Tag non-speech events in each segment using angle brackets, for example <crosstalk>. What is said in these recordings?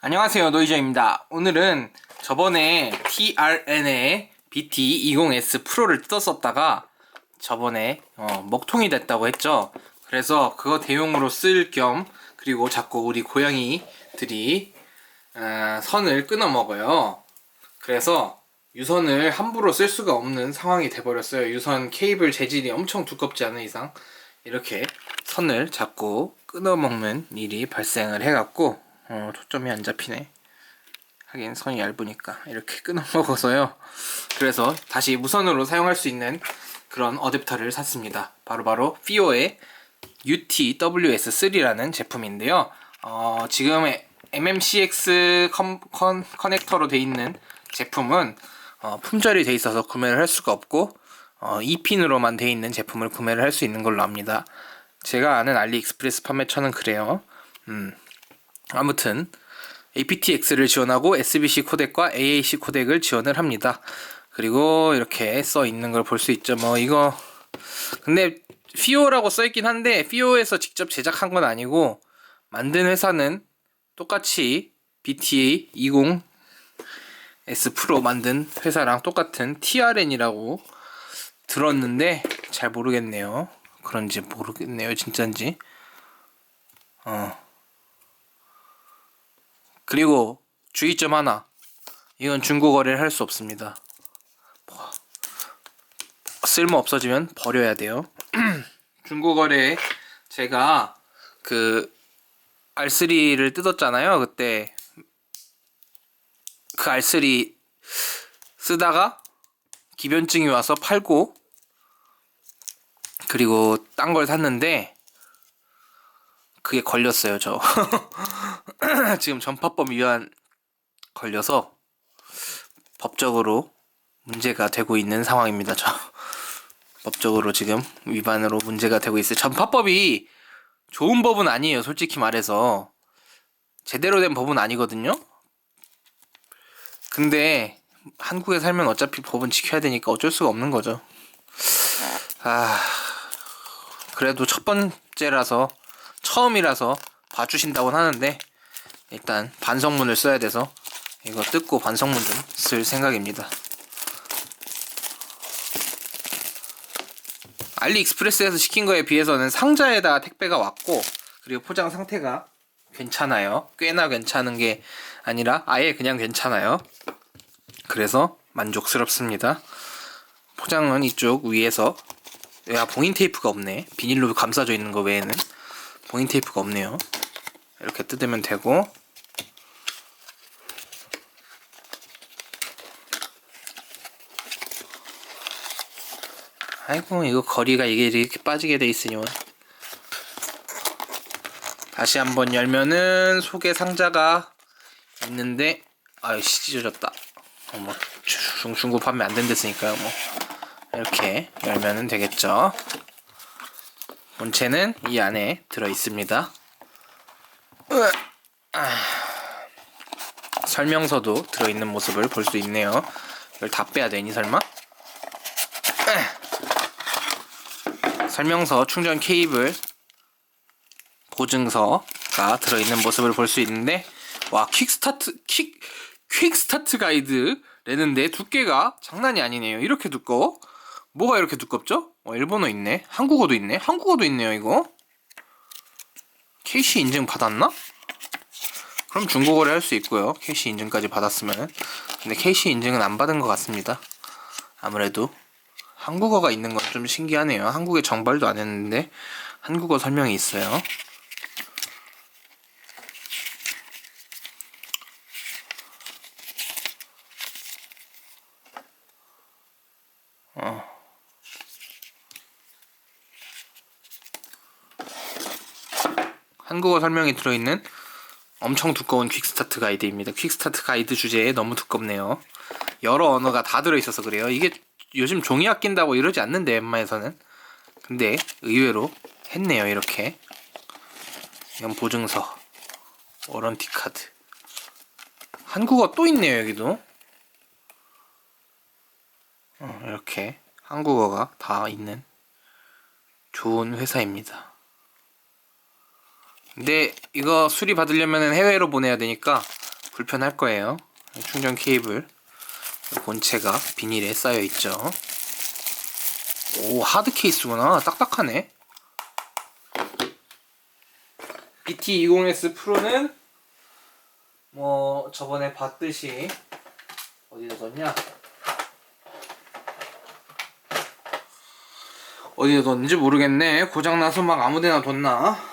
안녕하세요 노이저입니다. 오늘은 저번에 TRN의 BT20S 프로를 뜯었었다가 저번에 어, 먹통이 됐다고 했죠. 그래서 그거 대용으로 쓸 겸 그리고 자꾸 우리 고양이들이 어, 선을 끊어 먹어요. 그래서 유선을 함부로 쓸 수가 없는 상황이 돼버렸어요. 유선 케이블 재질이 엄청 두껍지 않은 이상. 이렇게 선을 자꾸 끊어 먹는 일이 발생을 해갖고 어, 초점이 안 잡히네. 하긴 선이 얇으니까 이렇게 <laughs> 끊어 먹어서요. 그래서 다시 무선으로 사용할 수 있는 그런 어댑터를 샀습니다. 바로 바로 피오의 UTWS3라는 제품인데요. 어, 지금 MMCX 컨, 컨, 커넥터로 돼 있는 제품은 어, 품절이 돼 있어서 구매를 할 수가 없고 어, 2핀으로만 돼 있는 제품을 구매를 할 수 있는 걸로 압니다. 제가 아는 알리익스프레스 판매처는 그래요. 음, 아무튼 aptX를 지원하고 SBC 코덱과 AAC 코덱을 지원을 합니다. 그리고 이렇게 써 있는 걸 볼 수 있죠. 뭐 이거 근데 피오라고 써 있긴 한데 피오에서 직접 제작한 건 아니고 만든 회사는 똑같이 BTA 20 S 프로 만든 회사랑 똑같은 TRN이라고 들었는데 잘 모르겠네요. 그런지 모르겠네요. 진짠지. 어. 그리고 주의점 하나. 이건 중고 거래를 할 수 없습니다. 뭐, 쓸모 없어지면 버려야 돼요. <clears throat> 중고 거래에 제가 그 R3를 뜯었잖아요. 그때 그 R3 쓰다가 기변증이 와서 팔고 그리고 딴 걸 샀는데 그게 걸렸어요 저. <laughs> 지금 전파법 위반 걸려서 법적으로 문제가 되고 있는 상황입니다 저. 법적으로 지금 위반으로 문제가 되고 있어요. 전파법이 좋은 법은 아니에요 솔직히 말해서. 제대로 된 법은 아니거든요? 근데 한국에 살면 어차피 법은 지켜야 되니까 어쩔 수가 없는 거죠. 아 그래도 첫 번째라서 처음이라서 봐주신다고 하는데 일단 반성문을 써야 돼서 이거 뜯고 반성문 좀 쓸 생각입니다. 알리익스프레스에서 시킨 거에 비해서는 상자에다가 택배가 왔고 그리고 포장 상태가 괜찮아요. 꽤나 괜찮은 게 아니라 아예 그냥 괜찮아요. 그래서 만족스럽습니다. 포장은 이쪽 위에서 야 봉인 테이프가 없네. 비닐로 감싸져 있는 거 외에는 봉인 테이프가 없네요. 이렇게 뜯으면 되고 아이고 이거 거리가 이게 이렇게 빠지게 돼 있으니 뭐. 다시 한번 열면은 속에 상자가 있는데 아유 찢어졌다. 어, 뭐 중, 중고 판매 안 된댔으니까요 뭐 이렇게 열면은 되겠죠. 본체는 이 안에 들어 있습니다. 설명서도 들어 있는 모습을 볼 수 있네요. 이걸 다 빼야 되니 설마? 설명서, 충전 케이블, 보증서가 들어 있는 모습을 볼 수 있는데 와 퀵스타트 퀵 퀵스타트 가이드라는데 두께가 장난이 아니네요. 이렇게 두꺼워? 뭐가 이렇게 두껍죠? 어, 일본어 있네. 한국어도 있네. 한국어도 있네요, 이거. KC 인증 받았나? 그럼 중국어를 할 수 있고요. KC 인증까지 받았으면. 근데 KC 인증은 안 받은 것 같습니다. 아무래도 한국어가 있는 건 좀 신기하네요. 한국에 정발도 안 했는데 한국어 설명이 있어요. 한국어 설명이 들어있는 엄청 두꺼운 퀵스타트 가이드입니다. 퀵스타트 가이드 주제에 너무 두껍네요. 여러 언어가 다 들어있어서 그래요. 이게 요즘 종이 아낀다고 이러지 않는데 웬만해서는. 근데 의외로 했네요 이렇게. 이건 보증서, 워런티 카드. 한국어 또 있네요 여기도. 어, 이렇게 한국어가 다 있는 좋은 회사입니다. 근데 이거 수리 받으려면 해외로 보내야 되니까 불편할 거예요. 충전 케이블 본체가 비닐에 쌓여 있죠. 오 하드 케이스구나. 딱딱하네. BT20S 프로는 뭐 저번에 봤듯이 어디다 뒀냐? 어디에 뒀는지 모르겠네. 고장나서 막 아무데나 뒀나?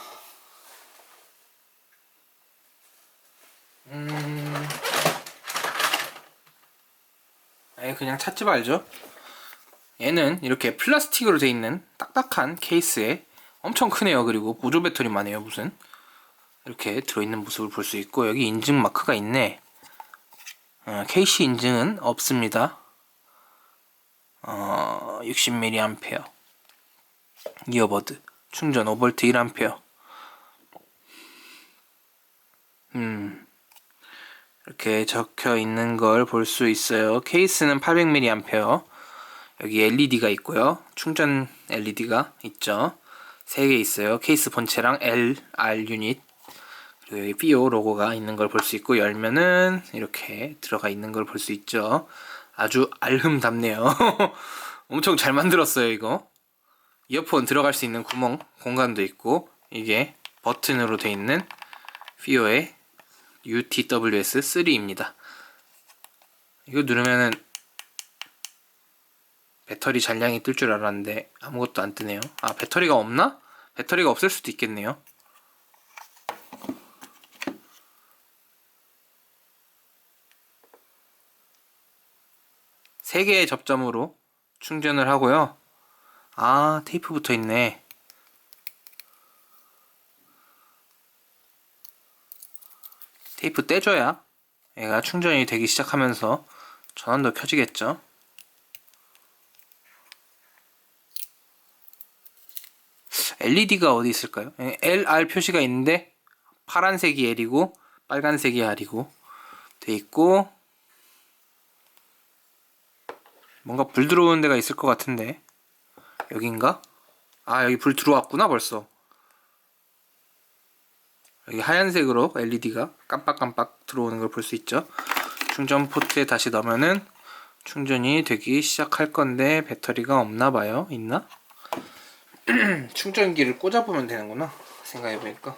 그냥 찾지 말죠. 얘는 이렇게 플라스틱으로 돼 있는 딱딱한 케이스에 엄청 크네요. 그리고 보조 배터리만 해요. 무슨 이렇게 들어있는 모습을 볼 수 있고 여기 인증 마크가 있네. 어, KC 인증은 없습니다. 어, 60mAh 이어버드 충전 5V 1A 음 이렇게 적혀 있는 걸 볼 수 있어요. 케이스는 800mAh 여기 LED가 있고요. 충전 LED가 있죠. 3개 있어요. 케이스 본체랑 LR 유닛. 그리고 여기 BO 로고가 있는 걸 볼 수 있고 열면은 이렇게 들어가 있는 걸 볼 수 있죠. 아주 알흠답네요. <laughs> 엄청 잘 만들었어요 이거. 이어폰 들어갈 수 있는 구멍 공간도 있고 이게 버튼으로 돼 있는 피오의 UTWS3입니다. 이거 누르면은 배터리 잔량이 뜰 줄 알았는데 아무것도 안 뜨네요. 아 배터리가 없나? 배터리가 없을 수도 있겠네요. 세 개의 접점으로 충전을 하고요. 아, 테이프 붙어 있네. 테이프 떼줘야 얘가 충전이 되기 시작하면서 전원도 켜지겠죠. LED가 어디 있을까요? LR 표시가 있는데 파란색이 L이고 빨간색이 R이고 돼 있고 뭔가 불 들어오는 데가 있을 것 같은데 여긴가? 아 여기 불 들어왔구나 벌써 여기 하얀색으로 LED가 깜빡깜빡 들어오는 걸 볼 수 있죠. 충전 포트에 다시 넣으면은 충전이 되기 시작할 건데 배터리가 없나 봐요. 있나? <clears throat> 충전기를 꽂아보면 되는구나 생각해보니까.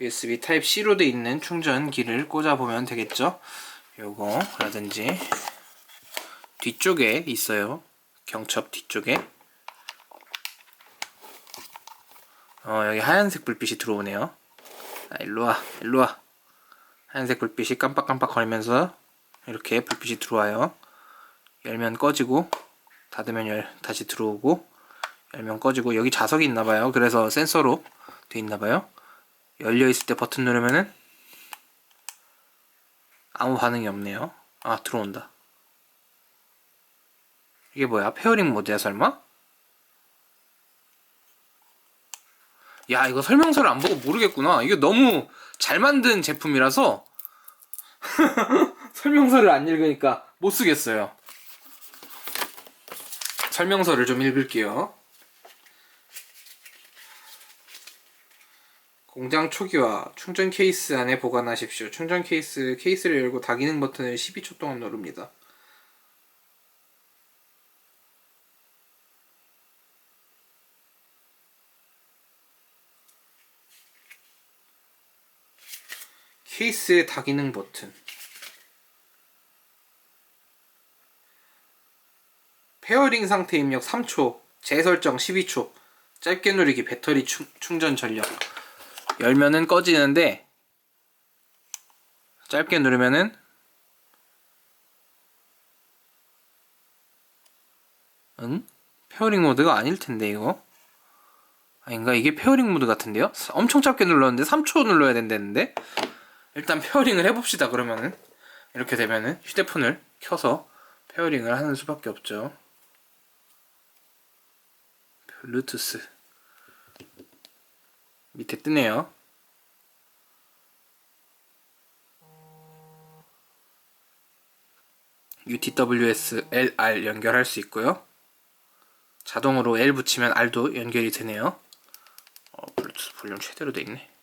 USB Type-C로 돼 있는 충전기를 꽂아보면 되겠죠? 요거라든지 뒤쪽에 있어요. 경첩 뒤쪽에. 어, 여기 하얀색 불빛이 들어오네요. 아, 일로와, 일로와. 하얀색 불빛이 깜빡깜빡 거리면서 이렇게 불빛이 들어와요. 열면 꺼지고, 닫으면 열, 다시 들어오고, 열면 꺼지고, 여기 자석이 있나봐요. 그래서 센서로 돼 있나봐요. 열려있을 때 버튼 누르면은 아무 반응이 없네요. 아, 들어온다. 이게 뭐야? 페어링 모드야, 설마? 야 이거 설명서를 안 보고 모르겠구나. 이거 너무 잘 만든 제품이라서 <laughs> 설명서를 안 읽으니까 못 쓰겠어요. 설명서를 좀 읽을게요. 공장 초기화 충전 케이스 안에 보관하십시오. 충전 케이스 케이스를 열고 다기능 버튼을 12초 동안 누릅니다 케이스의 다기능 버튼. 페어링 상태 입력 3초 재설정 12초 짧게 누르기 배터리 충, 충전 전력. 열면은 꺼지는데 짧게 누르면은 응? 페어링 모드가 아닐 텐데 이거. 아닌가? 이게 페어링 모드 같은데요? 엄청 짧게 눌렀는데 3초 눌러야 된다는데 일단 페어링을 해봅시다 그러면은. 이렇게 되면은 휴대폰을 켜서 페어링을 하는 수밖에 없죠. 블루투스. 밑에 뜨네요. UTWS LR 연결할 수 있고요. 자동으로 L 붙이면 R도 연결이 되네요. 어, 블루투스 볼륨 최대로 돼 있네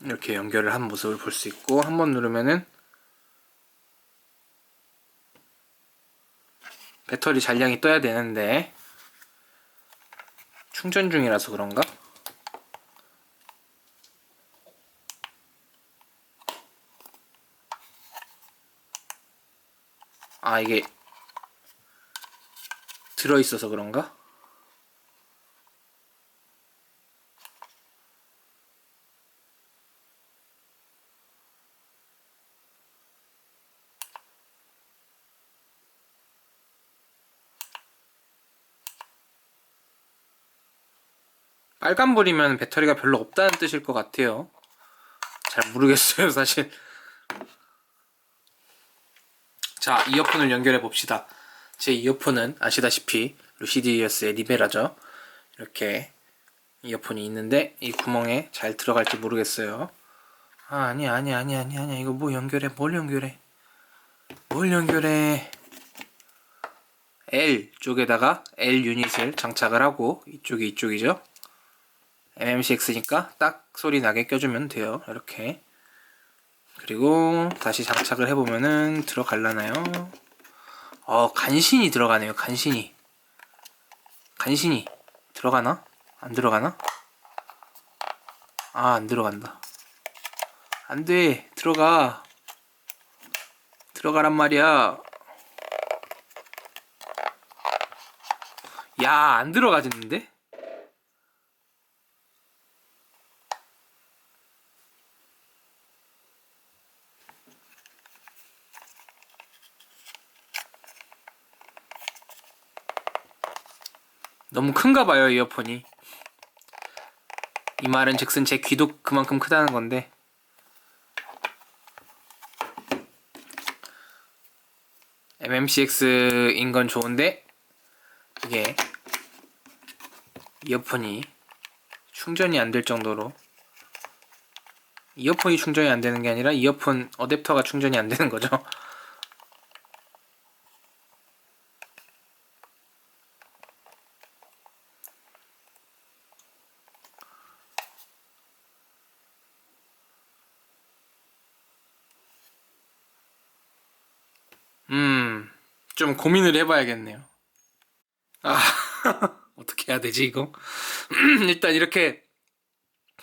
이렇게 연결을 한 모습을 볼 수 있고 한 번 누르면은 배터리 잔량이 떠야 되는데 충전 중이라서 그런가? 아 이게 들어있어서 그런가? 빨간불이면 배터리가 별로 없다는 뜻일 것 같아요. 잘 모르겠어요, <laughs> 사실. 자, 이어폰을 연결해 봅시다. 제 이어폰은 아시다시피 루시디어스의 리베라죠. 이렇게 이어폰이 있는데 이 구멍에 잘 들어갈지 모르겠어요. 아, 아니야, 아니야, 아니야, 아니야, 아니야. 이거 뭐 연결해? 뭘 연결해? 뭘 연결해? L 쪽에다가 L 유닛을 장착을 하고 이쪽이 이쪽이죠. MMCX니까 딱 소리 나게 껴주면 돼요. 이렇게. 그리고 다시 장착을 해보면은 들어갈라나요? 어, 간신히 들어가네요. 간신히. 간신히. 들어가나? 안 들어가나? 아, 안 들어간다. 안 돼. 들어가. 들어가란 말이야. 야, 안 들어가지는데? 너무 큰가 봐요, 이어폰이. 이 말은 즉슨 제 귀도 그만큼 크다는 건데. MMCX인 건 좋은데, 이게 이어폰이 충전이 안 될 정도로 이어폰이 충전이 안 되는 게 아니라 이어폰 어댑터가 충전이 안 되는 거죠. <laughs> 음, 좀 고민을 해봐야겠네요. 아, <laughs> 어떻게 해야 되지, 이거? <clears throat> 일단 이렇게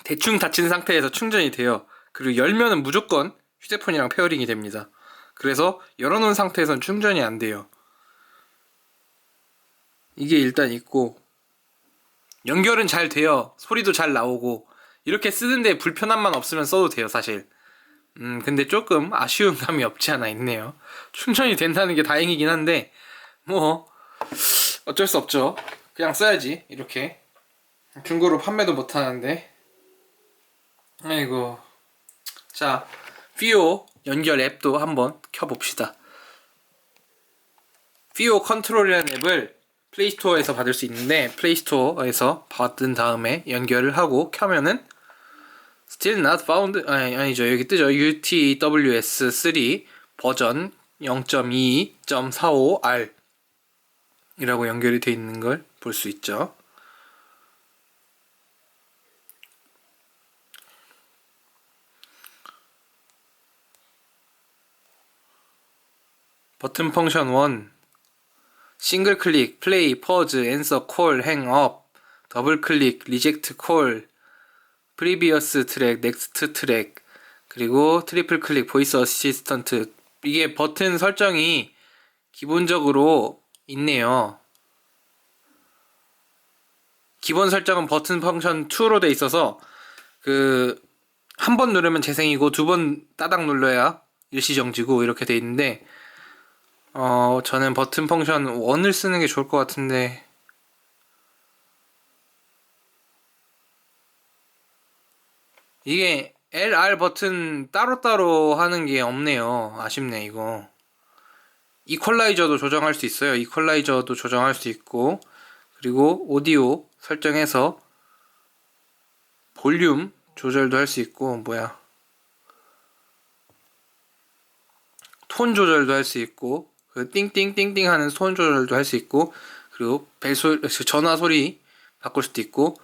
대충 닫힌 상태에서 충전이 돼요. 그리고 열면은 무조건 휴대폰이랑 페어링이 됩니다. 그래서 열어놓은 상태에선 충전이 안 돼요. 이게 일단 있고, 연결은 잘 돼요. 소리도 잘 나오고, 이렇게 쓰는데 불편함만 없으면 써도 돼요, 사실. 음, 근데 조금 아쉬운 감이 없지 않아 있네요. 충전이 된다는 게 다행이긴 한데, 뭐, 어쩔 수 없죠. 그냥 써야지, 이렇게. 중고로 판매도 못 하는데. 아이고. 자, 피오 연결 앱도 한번 켜봅시다. 피오 컨트롤이라는 앱을 플레이스토어에서 받을 수 있는데, 플레이스토어에서 받은 다음에 연결을 하고 켜면은 Still not found 아니, 아니죠. 여기 뜨죠. UTWS3 버전 0.2.45R 이라고 연결이 되어 있는 걸 볼 수 있죠. 버튼 펑션 1 싱글 클릭 플레이 퍼즈 앤서 콜 행업 더블 클릭 리젝트 콜 프리비어스 트랙, 넥스트 트랙, 그리고 트리플 클릭 보이스 어시스턴트. 이게 버튼 설정이 기본적으로 있네요. 기본 설정은 버튼 펑션 2로 돼 있어서 그 한 번 누르면 재생이고 두 번 따닥 눌러야 일시 정지고 이렇게 돼 있는데 어 저는 버튼 펑션 1을 쓰는 게 좋을 것 같은데 이게 LR 버튼 따로따로 하는 게 없네요. 아쉽네, 이거. 이퀄라이저도 조정할 수 있어요. 이퀄라이저도 조정할 수 있고, 그리고 오디오 설정해서 볼륨 조절도 할 수 있고, 뭐야. 톤 조절도 할 수 있고, 그 띵띵띵띵 하는 톤 조절도 할 수 있고, 그리고 벨소, 전화 소리 바꿀 수도 있고,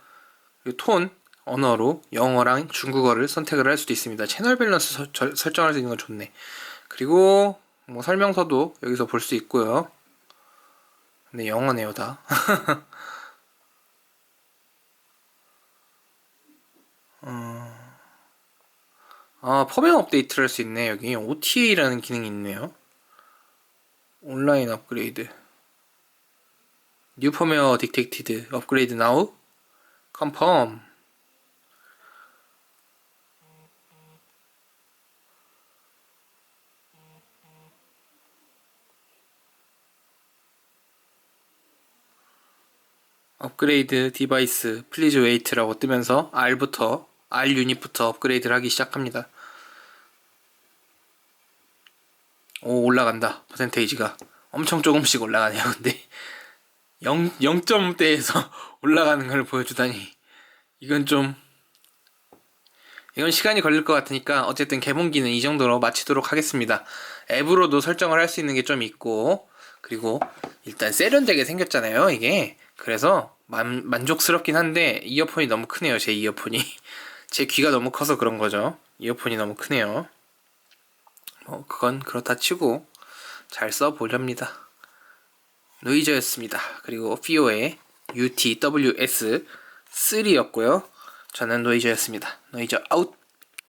톤, 언어로 영어랑 중국어를 선택을 할 수도 있습니다. 채널 밸런스 서- 절- 설정할 수 있는 건 좋네. 그리고 뭐 설명서도 여기서 볼 수 있고요. 근데 영어네요 다. <laughs> 어... 아 펌웨어 업데이트를 할 수 있네 여기 OTA라는 기능이 있네요. 온라인 업그레이드. 뉴 펌웨어 딕텍티드 업그레이드 나우 컨펌 업그레이드 디바이스 플리즈 웨이트라고 뜨면서 R부터 R 유닛부터 업그레이드를 하기 시작합니다. 오 올라간다. 퍼센테이지가. 엄청 조금씩 올라가네요 근데. <laughs> 0, 0점대에서 <laughs> 올라가는 걸 보여주다니. 이건 좀 이건 시간이 걸릴 것 같으니까 어쨌든 개봉기는 이 정도로 마치도록 하겠습니다. 앱으로도 설정을 할 수 있는 게 좀 있고 그리고 일단 세련되게 생겼잖아요 이게 그래서 만, 만족스럽긴 한데 이어폰이 너무 크네요 제 이어폰이 <laughs> 제 귀가 너무 커서 그런 거죠 이어폰이 너무 크네요 뭐 그건 그렇다 치고 잘 써보렵니다 노이저였습니다. 그리고 피오의 UTWS 3였고요. 저는 노이저였습니다. 노이저 아웃!